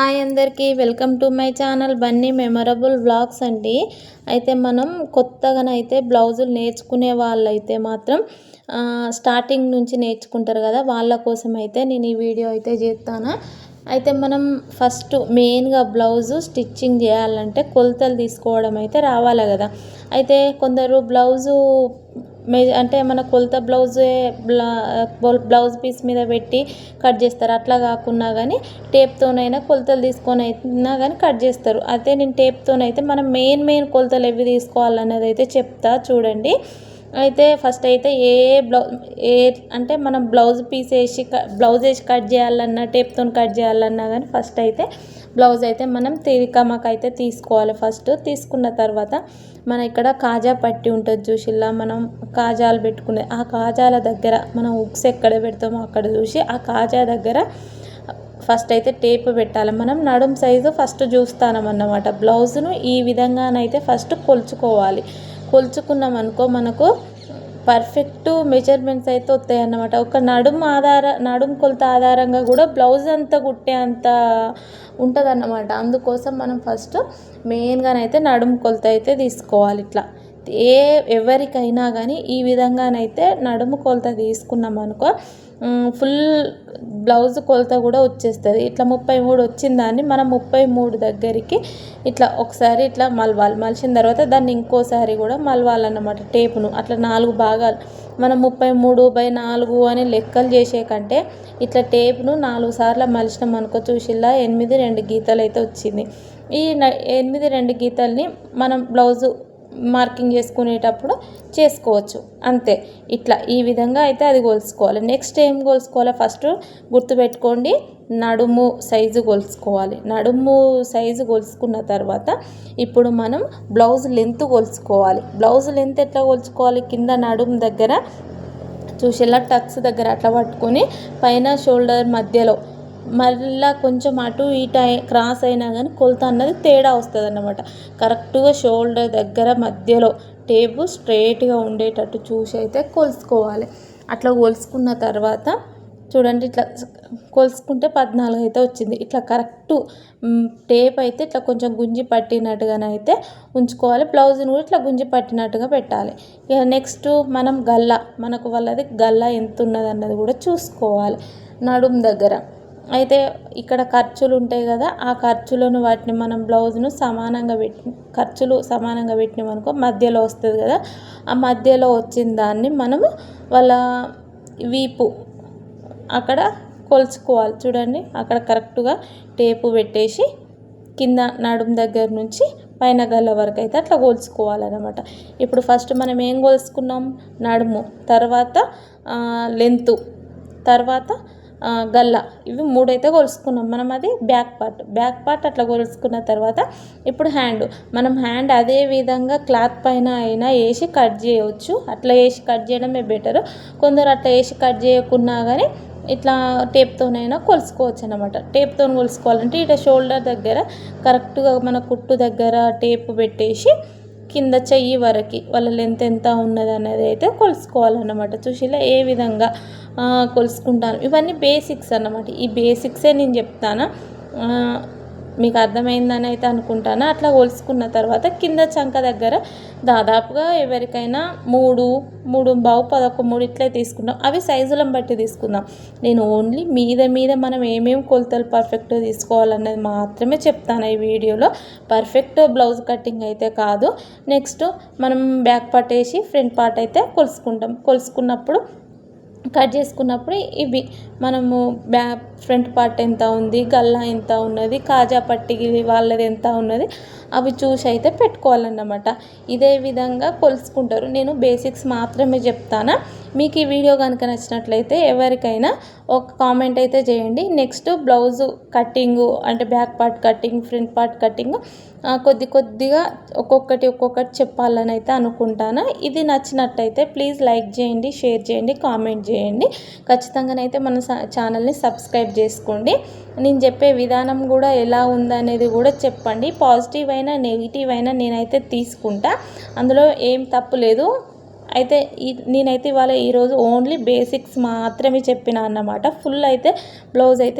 Hi అందరికీ welcome to my channel Bunny memorable blogs అండి. అయితే మనం కొత్తగానైతే బ్లౌజులు నేర్చుకునే వాళ్ళైతే మాత్రం స్టార్టింగ్ నుంచి నేర్చుకుంటారు కదా వాళ్ళ కోసం అయితే నేను ఈ వీడియో అయితే చేస్తాను. అయితే మనం ఫస్ట్ మెయిన్గా బ్లౌజు స్టిచ్చింగ్ చేయాలంటే కొలతలు తీసుకోవడం అయితే రావాలి కదా. అయితే కొందరు బ్లౌజు మే అంటే మన కొలత బ్లౌజే బ్లౌజ్ పీస్ మీద పెట్టి కట్ చేస్తారు. అట్లా కాకుండా కానీ టేప్తోనైనా కొలతలు తీసుకొని అయినా కానీ కట్ చేస్తారు. అయితే నేను టేప్తోనైతే మనం మెయిన్ మెయిన్ కొలతలు ఎవి తీసుకోవాలన్నది అయితే చెప్తా చూడండి. అయితే ఫస్ట్ అయితే ఏ బ్లౌజ్ ఏ అంటే మనం బ్లౌజ్ పీస్ వేసి బ్లౌజ్ వేసి కట్ చేయాలన్నా టేప్తో కట్ చేయాలన్నా కానీ ఫస్ట్ అయితే బ్లౌజ్ అయితే మనం తిరికమ్మకి అయితే తీసుకోవాలి. ఫస్ట్ తీసుకున్న తర్వాత మన ఇక్కడ కాజా పట్టి ఉంటుంది చూసిల్లా? మనం కాజాలు పెట్టుకునే ఆ కాజాల దగ్గర మనం ఉక్స్ ఎక్కడ పెడతామో అక్కడ చూసి ఆ కాజా దగ్గర ఫస్ట్ అయితే టేప్ పెట్టాలి. మనం నడుం సైజు ఫస్ట్ చూస్తానమన్నమాట బ్లౌజ్ను ఈ విధంగానైతే ఫస్ట్ కొలుచుకోవాలి. కొలుచుకున్నాం అనుకో మనకు పర్ఫెక్ట్ మెజర్మెంట్స్ అయితే వస్తాయి అన్నమాట ఒక నడుం ఆధార నడుం కొలత ఆధారంగా కూడా బ్లౌజ్ అంతా కుట్టే అంత ఉంటుంది అన్నమాట అందుకోసం మనం ఫస్ట్ మెయిన్గానైతే నడుం కొలత అయితే తీసుకోవాలి ఇట్లా. ఏ ఎవరికైనా కానీ ఈ విధంగానైతే నడుము కొలత తీసుకున్నాం అనుకో ఫుల్ బ్లౌజ్ కొలత కూడా వచ్చేస్తుంది. ఇట్లా ముప్పై మూడు వచ్చిందాన్ని మనం ముప్పై మూడు దగ్గరికి ఇట్లా ఒకసారి ఇట్లా మలవాలి. మలిచిన తర్వాత దాన్ని ఇంకోసారి కూడా మలవాలన్నమాట టేపును. అట్లా నాలుగు భాగాలు. మనం ముప్పై మూడు బై నాలుగు అని లెక్కలు చేసే కంటే ఇట్లా టేప్ను నాలుగు సార్లు మలిచినాం అనుకో చూసిల్లా ఎనిమిది రెండు గీతలు అయితే వచ్చింది. ఈ ఎనిమిది రెండు గీతల్ని మనం బ్లౌజు మార్కింగ్ చేసుకునేటప్పుడు చేసుకోవచ్చు. అంతే. ఇట్లా ఈ విధంగా అయితే అది కొలుసుకోవాలి. నెక్స్ట్ ఏం కొలుసుకోవాలి ఫస్ట్ గుర్తుపెట్టుకోండి. నడుము సైజు కొలుసుకోవాలి. నడుము సైజు కొలుసుకున్న తర్వాత ఇప్పుడు మనం బ్లౌజ్ లెంత్ కొలుసుకోవాలి. బ్లౌజ్ లెంత్ ఎట్లా కొలుచుకోవాలి కింద నడుము దగ్గర చూసేలా టక్స్ దగ్గర అట్లా పట్టుకొని పైన షోల్డర్ మధ్యలో మళ్ళీ కొంచెం అటు ఇటు క్రాస్ అయినా కానీ కొలత అన్నది తేడా వస్తుంది అన్నమాట కరెక్ట్గా షోల్డర్ దగ్గర మధ్యలో టేపు స్ట్రైట్గా ఉండేటట్టు చూసి అయితే కొలుసుకోవాలి. అట్లా కొలుసుకున్న తర్వాత చూడండి ఇట్లా కొలుసుకుంటే పద్నాలుగు అయితే వచ్చింది. ఇట్లా కరెక్ట్ టేప్ అయితే ఇట్లా కొంచెం గుంజి పట్టినట్టుగానైతే ఉంచుకోవాలి. బ్లౌజ్ని కూడా ఇట్లా గుంజి పట్టినట్టుగా పెట్టాలి. ఇక నెక్స్ట్ మనం గల్ల మనకు వాళ్ళది గల్ల ఎంత ఉన్నది అన్నది కూడా చూసుకోవాలి. నడుము దగ్గర. అయితే ఇక్కడ ఖర్చులు ఉంటాయి కదా ఆ ఖర్చులను వాటిని మనం బ్లౌజ్ను సమానంగా పెట్టి ఖర్చులు సమానంగా పెట్టినామనుకో మధ్యలో వస్తుంది కదా ఆ మధ్యలో వచ్చిన దాన్ని మనము వాళ్ళ వీపు అక్కడ కొలుచుకోవాలి. చూడండి అక్కడ కరెక్ట్గా టేపు పెట్టేసి కింద నడుము దగ్గర నుంచి పైన గల్ల వరకు అయితే అట్లా కొలుచుకోవాలన్నమాట. ఇప్పుడు ఫస్ట్ మనం ఏం కోల్చుకున్నాం నడుము. తర్వాత లెంతు. తర్వాత గల్ల. ఇవి మూడైతే కొలుసుకున్నాం. మనం అది బ్యాక్ పార్ట్. బ్యాక్ పార్ట్ అట్లా కొలుసుకున్న తర్వాత ఇప్పుడు హ్యాండ్. మనం హ్యాండ్ అదే విధంగా క్లాత్ పైన అయినా వేసి కట్ చేయవచ్చు అట్లా వేసి కట్ చేయడమే బెటర్. కొందరు అట్లా వేసి కట్ చేయకున్నా కానీ ఇట్లా టేప్తోనైనా కొలుసుకోవచ్చు అనమాట టేప్తో కొలుసుకోవాలంటే ఇట్లా షోల్డర్ దగ్గర కరెక్ట్గా మన కుట్టు దగ్గర టేప్ పెట్టేసి కింద చెయ్యి వరకు వాళ్ళ లెంత్ ఎంత ఉన్నది అనేది అయితే కొలుసుకోవాలన్నమాట. చూసిలా ఏ విధంగా కొలుసుకుంటాను. ఇవన్నీ బేసిక్స్ అన్నమాట. ఈ బేసిక్సే నేను చెప్తాను. మీకు అర్థమైందని అయితే అనుకుంటాను. అట్లా కొలుసుకున్న తర్వాత కింద చంక దగ్గర దాదాపుగా ఎవరికైనా మూడు మూడు బావు పదొక మూడు ఇట్లే తీసుకుంటాం అవి సైజులను బట్టి తీసుకుందాం. నేను ఓన్లీ మీద మీద మనం ఏమేమి కొలతలు పర్ఫెక్ట్గా తీసుకోవాలన్నది మాత్రమే చెప్తాను ఈ వీడియోలో. పర్ఫెక్ట్ బ్లౌజ్ కటింగ్ అయితే కాదు. నెక్స్ట్ మనం బ్యాక్ పార్ట్ వేసి ఫ్రంట్ పార్ట్ అయితే కొలుసుకుంటాం. కొలుసుకున్నప్పుడు కట్ చేసుకున్నప్పుడు ఇవి మనము బ్యా ఫ్రంట్ పార్ట్ ఎంత ఉంది గల్లా ఎంత ఉన్నది కాజా పట్టి వాళ్ళది ఎంత ఉన్నది అవి చూసి అయితే పెట్టుకోవాలన్నమాట. ఇదే విధంగా కొలుసుకుంటారు. నేను బేసిక్స్ మాత్రమే చెప్తాను. మీకు ఈ వీడియో కనుక నచ్చినట్లయితే ఎవరికైనా ఒక కామెంట్ అయితే చేయండి. నెక్స్ట్ బ్లౌజు కట్టింగు అంటే back part cutting front part cutting కొద్ది కొద్దిగా ఒక్కొక్కటి ఒక్కొక్కటి చెప్పాలని అయితే అనుకుంటాను. ఇది నచ్చినట్టయితే ప్లీజ్ లైక్ చేయండి షేర్ చేయండి కామెంట్ చేయండి. ఖచ్చితంగానైతే మన ఛానల్ని సబ్స్క్రైబ్ చేసుకోండి. నేను చెప్పే విధానం కూడా ఎలా ఉందనేది కూడా చెప్పండి. పాజిటివ్ అయినా నెగిటివ్ అయినా నేనైతే తీసుకుంటా. అందులో ఏం తప్పు లేదు. అయితే ఈ నేనైతే ఇవాళ ఈరోజు ఓన్లీ బేసిక్స్ మాత్రమే చెప్పిన అన్నమాట. ఫుల్ అయితే బ్లౌజ్ అయితే